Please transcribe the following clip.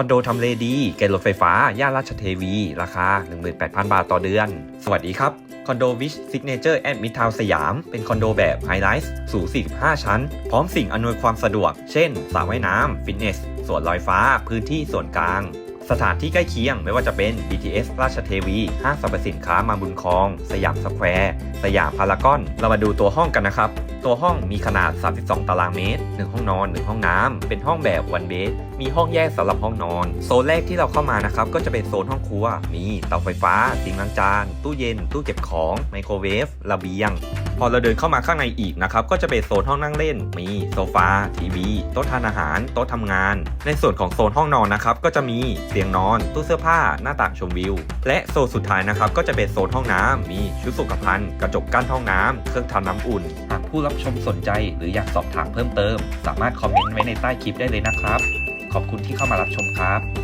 คอนโดทำเลดีเกณฑ์รถไฟฟ้า ย่านราชเทวี ราคา 18,000 บาทต่อเดือน สวัสดีครับ คอนโดวิชซิกเนเจอร์แอดมิทาวสยาม เป็นคอนโดแบบไฮไลท์สูง 45 ชั้น พร้อมสิ่งอำนวยความสะดวก เช่นสระว่ายน้ำ ฟิตเนส สวนลอยฟ้า พื้นที่ส่วนกลาง สถานที่ใกล้เคียงไม่ว่าจะเป็น BTS ราชเทวี ห้างสรรพสินค้ามาบุญคลอง สยามสแควร์ สยามพารากอน เรามาดูตัวห้องกันนะครับ ตัวห้องมีขนาด 32 ตารางเมตร 1 ห้องนอน 1 ห้องน้ำเป็นห้องแบบวันเบสมีห้องแยกสำหรับห้องนอน โซนแรกที่เราเข้ามานะครับ ก็จะเป็นโซนห้องครัว มีเตาไฟฟ้า สิงล้างจาน ตู้เย็น ตู้เก็บของ ไมโครเวฟ ระเบียง พอเราเดินเข้ามาข้างในอีกนะครับก็จะเป็นโซนห้องนั่งเล่น มีโซฟาทีวีโต๊ะทานอาหาร โต๊ะทำงาน ในส่วนของโซนห้องนอนนะครับก็จะมีเตียงนอน ตู้เสื้อผ้าหน้าต่างชมวิว และโซนสุดท้ายนะครับก็จะเป็นโซนห้องน้ำมีชุดสุขภัณฑ์กระจกกั้นห้องน้ำเครื่องทำน้ำอุ่นหากผู้รับชมสนใจหรืออยากสอบถามเพิ่มเติม สามารถคอมเมนต์ไว้ในใต้คลิปได้เลยนะครับ ขอบคุณที่เข้ามารับชมครับ